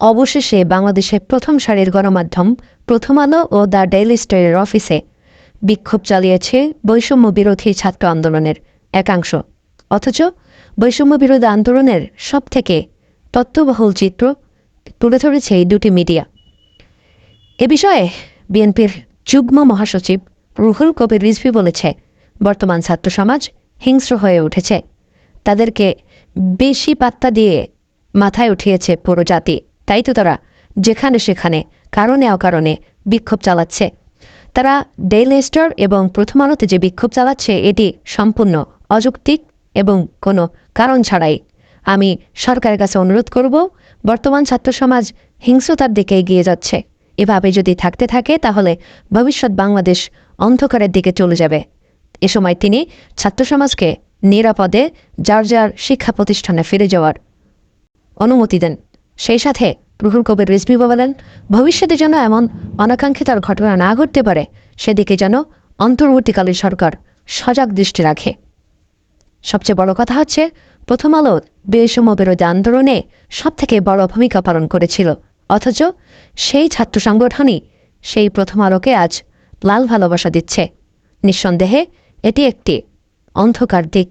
অবশেষে বাংলাদেশের প্রথম সারির গণমাধ্যম, প্রথম আলো ও দ্য ডেইলি স্টারের অফিসে বিক্ষোভ চালিয়েছে বৈষম্য বিরোধী ছাত্র আন্দোলনের একাংশ। অথচ বৈষম্য বিরোধী আন্দোলনের সবথেকে তত্ত্ববহুল চিত্র তুলে ধরেছে এই দুটি মিডিয়া। এ বিষয়ে বিএনপির যুগ্ম মহাসচিব রুহুল কবির রিজভি বলেছে, বর্তমান ছাত্র সমাজ হিংস্র হয়ে উঠেছে। তাদেরকে বেশি পাত্তা দিয়ে মাথায় উঠিয়েছে পুরো জাতি। তাই তো তারা যেখানে সেখানে, কারণে অকারণে বিক্ষোভ চালাচ্ছে। তারা ডেইলি স্টার এবং প্রথম আলোতে যে বিক্ষোভ চালাচ্ছে, এটি সম্পূর্ণ অযৌক্তিক এবং কোনো কারণ ছাড়াই। আমি সরকারের কাছে অনুরোধ করব বর্তমান ছাত্র সমাজ হিংস্রতার দিকে এগিয়ে যাচ্ছে। এভাবে যদি থাকতে থাকে, তাহলে ভবিষ্যৎ বাংলাদেশ অন্ধকারের দিকে চলে যাবে। এ সময় তিনি ছাত্র সমাজকে নিরাপদে, যার যার শিক্ষা প্রতিষ্ঠানে ফিরে যাওয়ার অনুমতি দেন। সেই সাথে রুহুল কবির রিজভি বলেন, ভবিষ্যতে যেন এমন অনাকাঙ্ক্ষিতার ঘটনা না ঘটতে পারে, সেদিকে যেন অন্তর্বর্তীকালীন সরকার সজাগ দৃষ্টি রাখে। সবচেয়ে বড় কথা হচ্ছে প্রথম আলো বৈষম্য বিরোধী আন্দোলনে সবথেকে বড় ভূমিকা পালন করেছিল। অথচ সেই ছাত্র সংগঠনই সেই প্রথম আলোকে আজ লাল ভালোবাসা দিচ্ছে। নিঃসন্দেহে এটি একটি অন্ধকার দিক।